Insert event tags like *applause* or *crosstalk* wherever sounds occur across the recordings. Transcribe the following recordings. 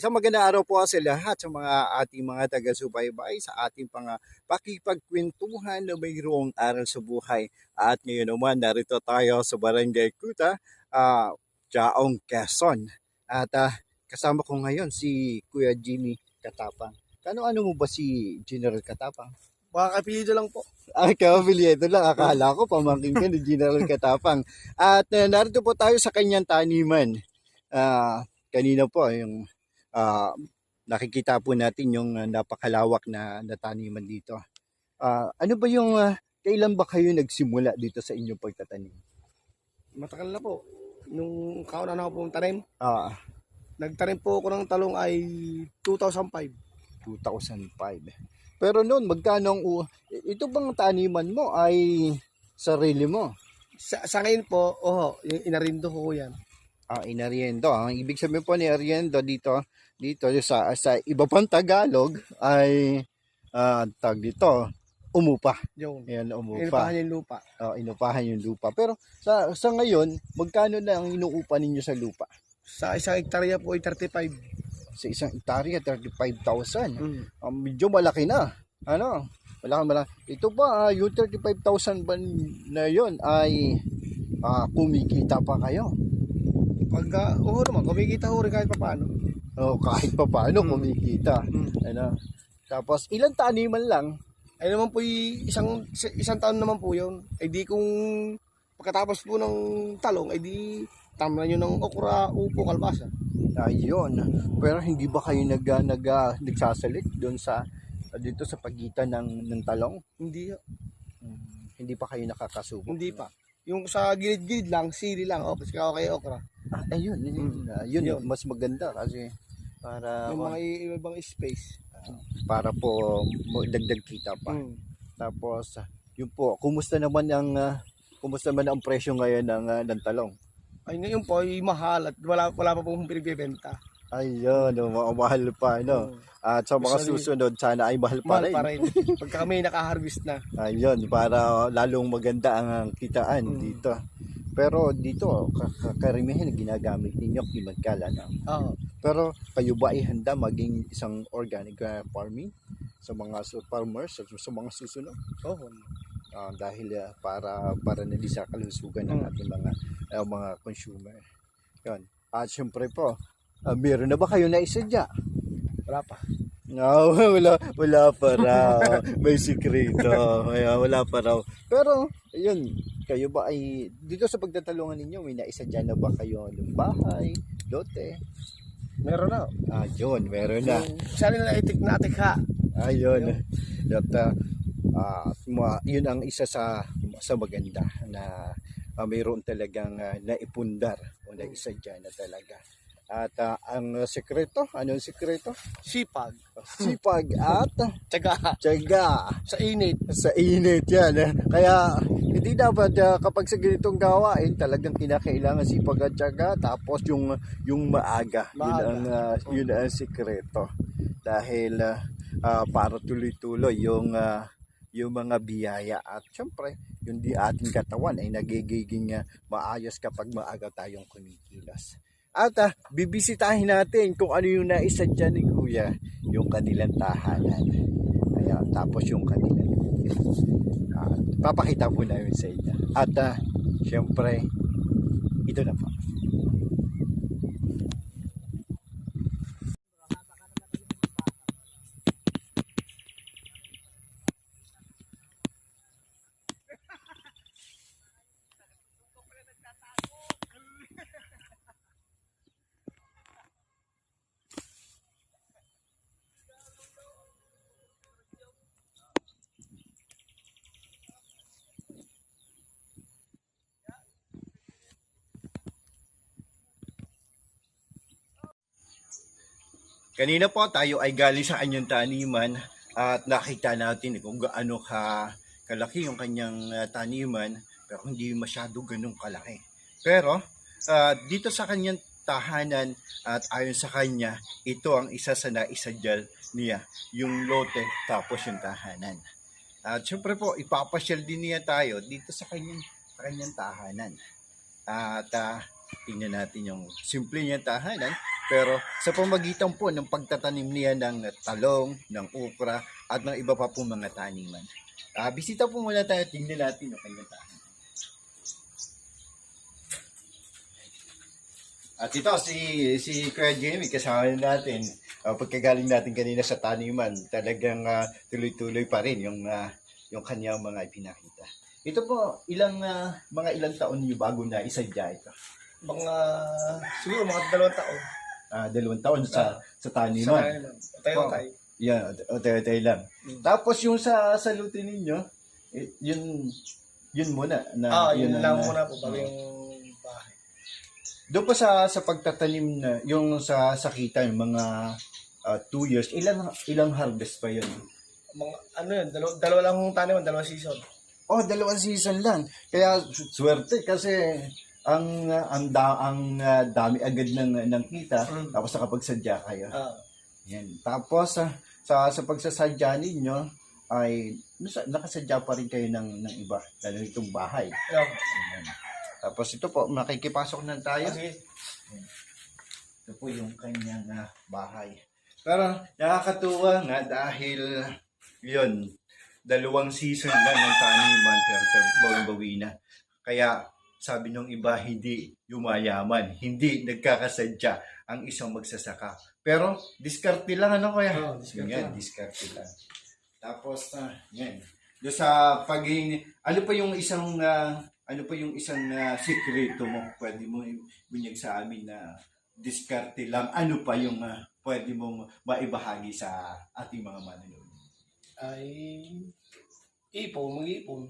Isang magandang araw po sa lahat sa mga ating mga taga-subaybay sa ating pang pakipagkwentuhan na mayroong aral sa buhay. At ngayon naman narito tayo sa Barangay Kuta, uh, Jaong Quezon. At ah, kasama ko ngayon si Kuya Jimmy Katapang. Kano-ano mo ba si General Katapang? Baka kapilido lang po. Ay, kabilyeto lang. Akala ko pamangkin ka ni General Katapang. At uh, narito po tayo sa kanyang taniman. Ah, kanina po, yung ah, nakikita po natin yung ah, napakalawak na, na taniman dito. Ah, ano ba yung, ah, kailan ba kayo nagsimula dito sa inyong pagtatanim? Matagal na po. Nung kauna na ako pong tanim, Ah, nagtanim po ako ng talong ay 2005. 2005. Pero noon, magkano ang, ito bang taniman mo ay sarili mo? Sa, sa ngayon po, oho, inarindo ko yan. Ah, inariendo. Ang ibig sabihin po ni ariendo dito, dito sa sa iba pang Tagalog ay ah, tag dito, umupa. Yung Ayan, umupa. inupahan yung lupa. Oh, inupahan yung lupa. Pero sa sa ngayon, magkano na ang inuupa ninyo sa lupa? Sa isang hektarya po ay 35. Sa isang hektarya, 35,000. Mm. Um, medyo malaki na. Ano? Malaki malaki. Ito ba, ah, yung 35,000 ba na yon ay ah, kumikita pa kayo? Pagka, oho naman, kumikita ko rin kahit paano. Oh, kahit pa paano Mm. kumikita. Mm. Ano? Tapos ilang taniman lang? Ay naman po isang isang taon naman po yun. Ay di kung pagkatapos po ng talong, ay di tamnan nyo ng okra, upo, kalbasa. Ayun. Pero hindi ba kayo nag nag ah, nagsasalit doon sa dito sa pagitan ng ng talong? Hindi, Hmm, hindi pa kayo nakakasubok. hindi pa. Yung sa gilid-gilid lang, sili lang, oh, kasi kaya kay okra. Ah, ayun, yun, ah, yun, Yun. mas maganda kasi para Yung mga i- ibang space. para po dagdag kita pa. Mm. Tapos ah, yun po, kumusta naman ang ah, kumusta naman ang presyo ngayon ng ah, ng talong? Ay ngayon po ay mahal at wala wala pa pong pinagbebenta. Ayun, oh, mga mahal pa, no? At sa mga Gusto rin- susunod, sana ay mahal pa Mahal rin. pa rin. Pagka kami naka-harvest na. Ayun, para lalong maganda ang kitaan Mm. dito. Pero dito, ka- ka- karamihan ginagamit ninyo chemical, ano? Oo. Pero kayo ba ay handa maging isang organic uh, farming sa mga su- farmers, sa, sa mga susunod? Oo. Ah, dahil uh, para para na din sa kalusugan ng Mm. ating mga uh, mga consumer. Yun. At syempre po, ah, meron na ba kayo na isadya? Wala pa. No, *laughs* wala, wala pa raw. May sikreto. Kaya wala pa raw. Pero, yun, kayo ba ay, dito sa pagtatalungan ninyo, may naisadya na ba kayo ng bahay, lote? Meron na. Ah, yun, meron na. Sana na itik na atik ha. Ayun. At ah, ah, ma- yun ang isa sa sa maganda na ah, mayroon talagang ah, naipundar o naisadya na talaga. At ah, ang sekreto, ano ang sekreto? Sipag. Sipag at Tsaga. tiyaga Sa init. sa init yan. eh. Kaya hindi dapat ah, kapag sa ganitong gawain talagang kinakailangan sipag at tiyaga tapos yung yung maaga. Yun Maaga. ang ah, yun ang sikreto. Dahil ah, ah, para tuloy-tuloy yung ah, yung mga biyaya at syempre yung di ating katawan ay nagiging ah, maayos kapag maaga tayong kumikilos. At ah, bibisitahin natin kung ano yung naisadya ni Kuya, yung kanilang tahanan. Ayan, tapos yung kanilang Ah, papakita po namin sa inyo. At ah, syempre, ito na po. Kanina po tayo ay galing sa kanyang taniman at nakita natin kung gaano ka kalaki yung kanyang ah, taniman pero hindi masyado ganun kalaki. Pero ah, dito sa kanyang tahanan at ayon sa kanya, ito ang isa sa naisadyal niya, yung lote tapos yung tahanan. At syempre po, ipapasyal din niya tayo dito sa kanyang, sa kanyang tahanan. At ah, tingnan natin yung simple niyang tahanan. Pero sa pamagitan po ng pagtatanim niya ng talong, ng okra, at ng iba pa po mga taniman. Ah, bisita po muna tayo, tingnan natin yung kanyang tahanan. At ito, si, si Kuya Jamie, kasama natin. Uh, pagkagaling natin kanina sa taniman, talagang ah, tuloy-tuloy pa rin yung, ah, yung kanyang mga ipinakita. Ito po, ilang ah, mga ilang taon niyo bago na isadya ito? Mga, siguro mga dalawang taon. Ah, dalawang taon sa, sa Sa taniman. kanila. Tayo Oh. tayo. Yan, otay-otay lang. Mm. Tapos yung sa salutin ninyo, eh, yun, yun muna. Na, Ah, yun ang, lang ah, muna po bago yung bahay. Doon pa sa sa pagtatanim na yung sa sakita yung mga uh, two years, ilang ilang harvest pa yun? Mga, ano yun, dalawa, dalawa lang taniman, dalawang season. Oh, dalawang season lang. Kaya swerte kasi ang uh, ang da, ang uh, dami agad ng ng kita Mm. tapos nakapagsadya kayo. Ah, Yan. Tapos uh, sa sa pagsasadya ninyo ay nakasadya pa rin kayo ng ng iba lalo itong bahay. Ayan. Tapos ito po, makikipasok na tayo. sige. Ito po yung kanyang ah, bahay. Pero nakakatuwa nga dahil yun, dalawang season lang ng taniman pero bawing-bawi na. Kaya sabi nung iba, hindi yumayaman, hindi nagkakasadya ang isang magsasaka. Pero diskarte lang ano kaya? Oo, diskarte Yan, lang. diskarte lang. Tapos, ah, yan. Doon sa paging, ano pa yung isang, ah, ano pa yung isang ah, sikreto mo? Pwede mo bunyag sa amin na diskarte lang. Ano pa yung ah, pwede mong maibahagi sa ating mga manonood? Ay, ipon, mag-ipon.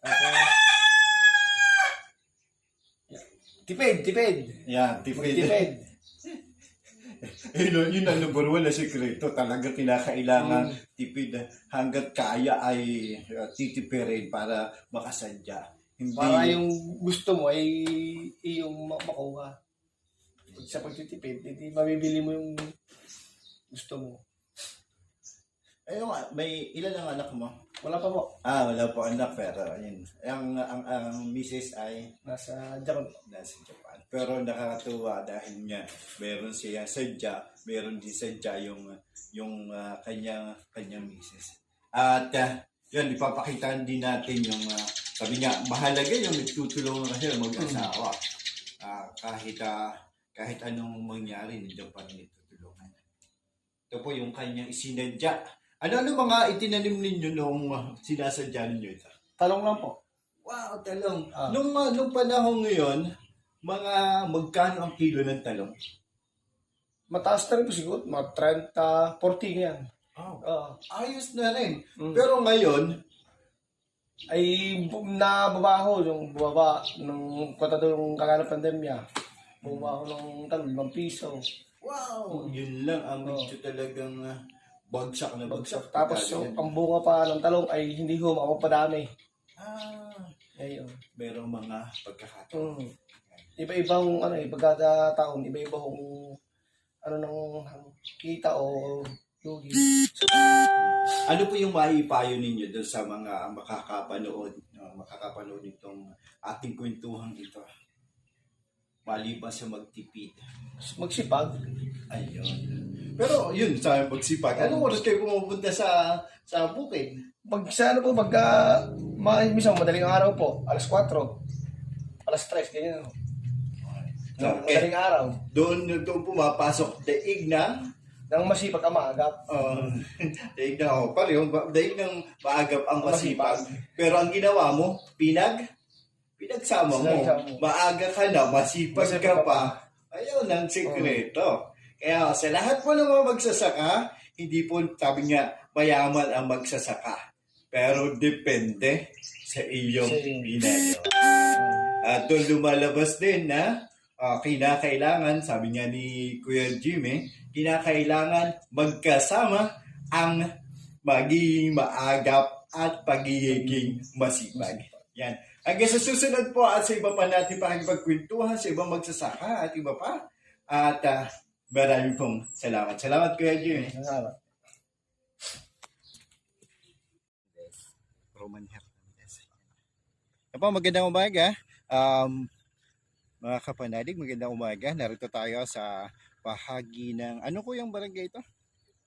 Tapos, tipid, tipid. Yan, tipid. Magtipid. yun, *laughs* yun ang number one na sikreto. Talaga kinakailangan Mm. tipid hanggat kaya ay uh, titipirin para makasadya. Hindi, Para yung gusto mo ay iyong ma- makuha. Sa pagtitipid, hindi mabibili mo yung gusto mo. Ayun nga, may ilan ang anak mo? Wala pa po. Ah, wala po anak pero ayun. Ang ang ang misis ay Nasa Japan. nasa Japan. Pero nakakatuwa dahil nga meron siya sadya, meron din sadya yung yung ah, kanyang kanyang misis. At ah, yun ipapakita din natin yung ah, sabi nga mahalaga yung nagtutulungan kasi mag-asawa. Ah, kahit ah, kahit anong mangyari nandiyan pa rin nagtutulungan. Ito po yung kanyang isinadya. Ano-ano mga itinanim ninyo nung ah, sinasadya ninyo ito? Talong lang po. Wow, talong. Ah. Nung, ah, nung panahon ngayon, mga magkano ang kilo ng talong? Mataas na rin po siguro. Mga 30, 40 yan. Oh. Oo. Ayos na rin. Mm. Pero ngayon, ay nababaho yung bumaba nung doon yung kakala pandemya. Bumabaho ng talong, 5 piso. wow, yun lang ang Oh. medyo talagang ah, bagsak na bagsak. Tapos yung ang bunga pa ng talong ay hindi ho makapadami. ah, Ayun. merong mga pagkakataon. Mm. Iba-ibang ano eh, pagkada taon, iba-iba kung ano nang kita o lugi. Ano po yung maipayo ninyo doon sa mga makakapanood, no, makakapanood nitong ating kwentuhan ito? Maliban sa magtipid. Magsipag. Ayun. Pero yun, sa magsipag. Anong oras kayo pumupunta sa sa bukid? Pag sa ano po, pagka ma minsan madaling araw po, alas 4, alas 3, ganyan. So, eh, Madaling araw. doon, doon pumapasok daig ng Nang masipag ka maagap. uh, *laughs* daig ng oh, pareho, ba- daig ng maagap ang masipag. Pero ang ginawa mo, pinag pinagsama mo. Pinagsama mo. Maaga ka na, masipag ka pa. Ayun ang sekreto. Kaya sa lahat po ng mga magsasaka, hindi po sabi nga mayaman ang magsasaka. Pero depende sa iyong binayo. At doon lumalabas din na ah, kinakailangan, sabi nga ni Kuya Jimmy, kinakailangan magkasama ang magiging maagap at pagiging masipag. Yan. Hanggang sa susunod po at sa iba pa natin pakikipagkwentuhan sa ibang magsasaka at iba pa. At ah, maraming pong salamat. Salamat Kuya Jimmy. Salamat. Roman Hernandez. Ito po, magandang umaga. Um, Mga kapanalig, magandang umaga. Narito tayo sa bahagi ng, ano ko yung barangay ito?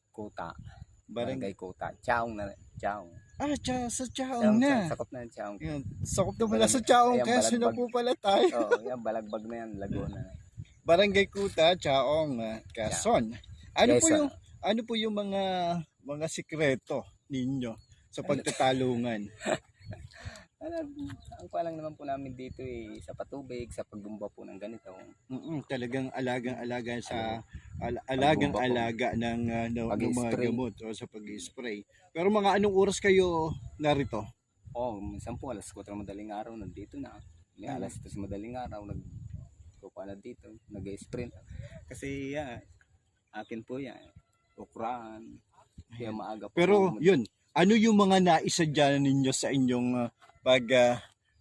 Kuta. Barangay. Barangay Kuta. Chaong na. Chaong. Ah, tsa, sa Chaong na. sa- Sakop na ng Chaong. Yun, sakop na pala sa Chaong, kaya balagbag. po pala tayo. Oo, yan. Balagbag na yan. Laguna. *laughs* Barangay Kuta, Chaong, ah, Quezon. Ano po Quezon. yung, ano po yung mga, mga sikreto ninyo sa pagtatalungan? *laughs* Alam, ang palang naman po namin dito eh, sa patubig, sa pagbumba po ng ganito. Mm, talagang alagang-alaga sa al- alagang-alaga ng, uh, ng, ng mga gamot o sa pag-spray. Pero mga anong oras kayo narito? Oh, minsan po alas 4 madaling araw, nandito na. May Mm. alas 3 madaling araw, nag kupa na dito, nag-sprint. Kasi yan, akin po yan, ukrahan, kaya maaga po. Pero yun, ano yung mga naisadya ninyo sa inyong uh, pag uh,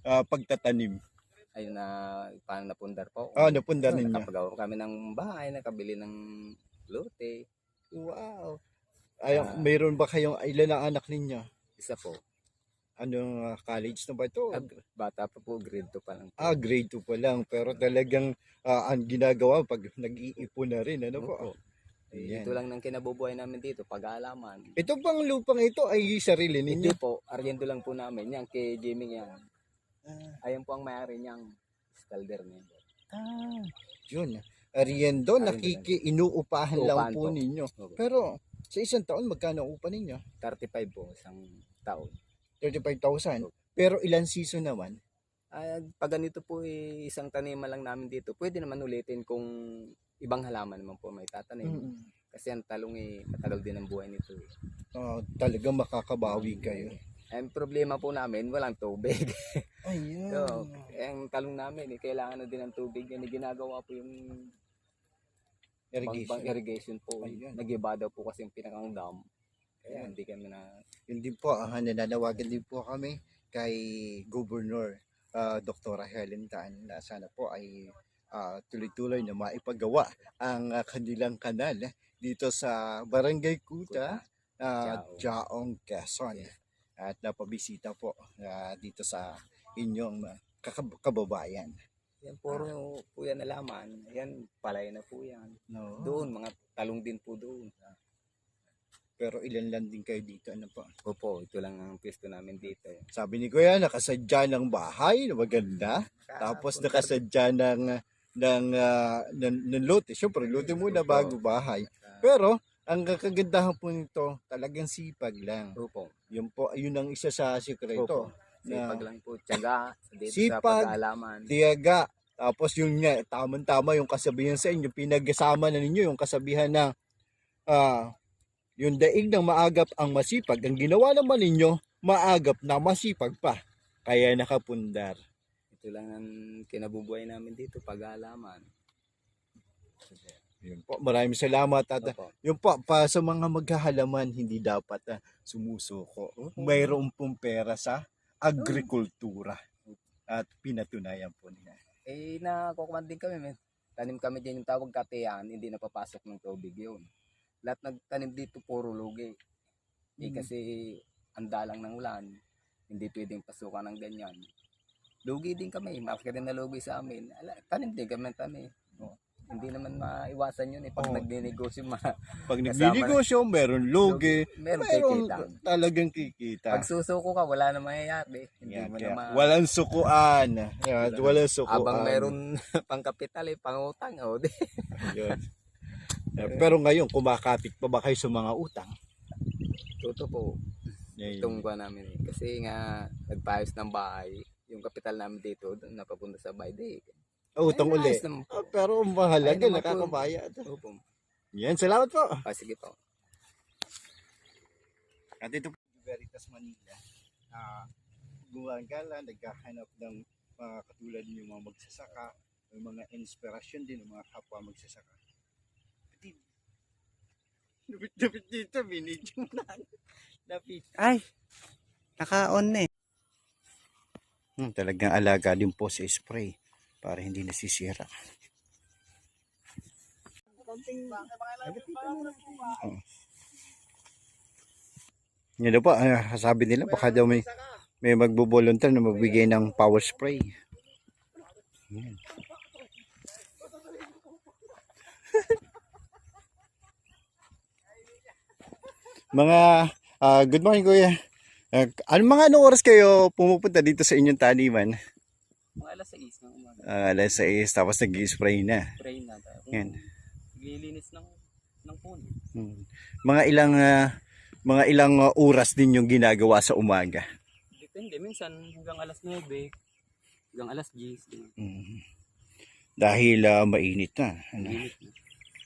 uh, pagtatanim? Ayun na, paano napundar po. Ah, napundar Ayun, ninyo. Nakapagawa kami ng bahay, nakabili ng lote. Wow. Ay, Ah. mayroon ba kayong ilan ang anak ninyo? Isa po. Anong uh, college na ba ito? Bata pa po, grade 2 pa lang. po. Ah, grade 2 pa lang. Pero talagang ah, ang ginagawa pag nag-iipon na rin. Ano po? Opo. Eh, Ayan. ito lang ng kinabubuhay namin dito, pag-aalaman. Ito bang lupang ito ay sarili ninyo? po, ariendo lang po namin. Yan, kay Jimmy yan. Ah, Ayan po ang may-ari niyang stalder niya. ah, yun. Ariendo nakiki, inuupahan lang po po. ninyo. Pero sa isang taon, magkano upa ninyo? 35 po, isang taon. 35,000. Pero ilan season naman? Ah, pag ganito po, eh, isang taniman lang namin dito, pwede naman ulitin kung ibang halaman naman po may tatanim. Mm. Kasi ang talong eh, matagal din ang buhay nito. Eh. Ah, talagang makakabawi kayo. Ang problema po namin, walang tubig. *laughs* Ayan. So, ang talong namin, eh, kailangan na din ng tubig. Yan, eh, ginagawa po yung Irrigation. Bang, bang irrigation po. Ayun. Nag-iba daw po kasi yung pinakang dam. Ayan. hindi kami na... Yun din po, ah, nananawagan din po kami kay Governor ah, Dr. Helen Tan na sana po ay ah, tuloy-tuloy na maipagawa ang ah, kanilang kanal dito sa Barangay Kuta, uh, Jaong, Quezon. At napabisita po ah, dito sa inyong ah, kababayan. Yan puro po yan nalaman. Yan, palay na po yan. No? Doon, mga talong din po doon. Pero ilan lang din kayo dito. Ano po? Opo, ito lang ang pwesto namin dito. eh. Sabi ni Kuya, nakasadya ng bahay na maganda. Tapos nakasadya ng ng uh, ng, ng lote. Siyempre, lote muna bago bahay. Pero ang kagandahan po nito, talagang sipag lang. Opo. Yun po, yun ang isa sa sikreto. Opo. Sipag lang po. Tiyaga. Dito Sipag. sa pag-aalaman. Tiyaga. Tapos yun nga, tamang-tama yung kasabihan sa inyo, pinagsama na ninyo yung kasabihan na ah yung daig ng maagap ang masipag. Ang ginawa naman ninyo, maagap na masipag pa. Kaya nakapundar. Ito lang ang kinabubuhay namin dito, pag-aalaman. Yun po. Maraming salamat at Opo. yung po, pa sa mga maghahalaman, hindi dapat ah, sumusuko. Mayroon pong pera sa agrikultura. At pinatunayan po niya. Eh, nakukuman din kami, men. Tanim kami din yung tawag katiyan, hindi napapasok ng tubig yun. Lahat nagtanim dito puro lugi. Eh, Mm. kasi ang dalang ng ulan, hindi pwedeng pasukan ng ganyan. Lugi din kami, malaki rin na lugi sa amin. Ala, tanim din kami tanim. Oh. Hindi naman maiwasan yun eh. Pag Oo. nagnenegosyo, ma Pag Kasama nagnegosyo, meron logi, meron meron kikita. talagang kikita. Pag susuko ka, wala na mangyayari. Hindi Yan, mo kaya na ma- walang sukuan. Yan, walang sukuan. Abang meron *laughs* pang kapital eh, pangutang. Oh. Yun. Pero ngayon, kumakapit pa ba kayo sa mga utang? Totoo po. Yan, itong namin eh. Kasi nga, nagpayos ng bahay, yung kapital namin dito, napapunta sa bahay. Di, Oh, utang Ay, uli. Ah, pero mahalaga, po. nakakabayad. Opo. Yan, salamat po. Ah, sige po. At ito po, Veritas Manila. Uh, gumagala, naghahanap ng mga katulad ng mga magsasaka, may mga inspirasyon din ng mga kapwa magsasaka. Pati, Lapit-lapit dito, binidyo mo na. Lapit. Ay, naka-on na eh. Hmm, talagang alaga din po sa spray para hindi nasisira. Oh. Yan daw po, ah, sabi nila baka daw may may magbo-volunteer na magbigay ng power spray. Yan. Mga ah, good morning kuya. Uh, ano mga anong oras kayo pumupunta dito sa inyong taniman? Mga alas 6 ng umaga. Uh, alas 6 tapos nag-spray na. Pray na Yan. Naglilinis ng ng puno. Hmm. Mga ilang ah, mga ilang ah, oras din yung ginagawa sa umaga. Depende. Minsan hanggang alas 9. Hanggang alas 10. ganun. Hmm. Dahil ah, mainit na. Ano? Mainit na.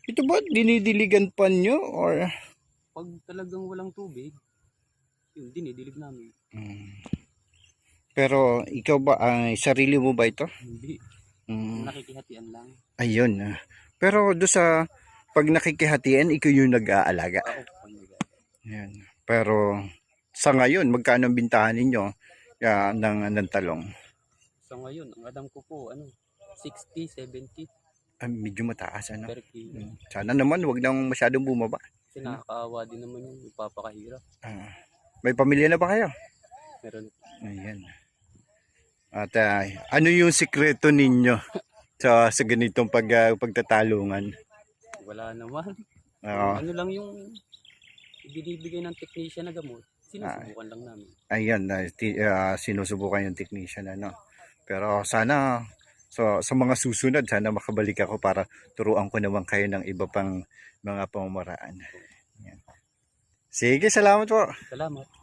Ito ba dinidiligan pa nyo or Pag talagang walang tubig, yun, dinidilig namin. Hmm. Pero ikaw ba ay sarili mo ba ito? Hindi. Hmm. Nakikihatian lang. Ayun. ah. Pero do sa pag nakikihatian, ikaw yung nag-aalaga. Ako nag. Pero sa ngayon, magkano ang bintahan ninyo ah, ng, ng talong? So ngayon, ang alam ko po, ano, 60, 70 Ah, medyo mataas ano. per kilo. Mm. Sana naman wag nang masyadong bumaba. Kasi nakakaawa din naman yung ipapakahirap. Ah, may pamilya na ba kayo? Meron Ayan. At ah, ano yung sikreto ninyo sa sa ganitong pag ah, pagtatalungan? wala naman. Oo. Ano lang yung ibinibigay ng technician na gamot. Sinusubukan lang namin. Ayan, ah, ti- ah, sinusubukan yung technician ano. Pero sana so sa mga susunod sana makabalik ako para turuan ko naman kayo ng iba pang mga pamamaraan. Ayan. Sige, salamat po. Salamat.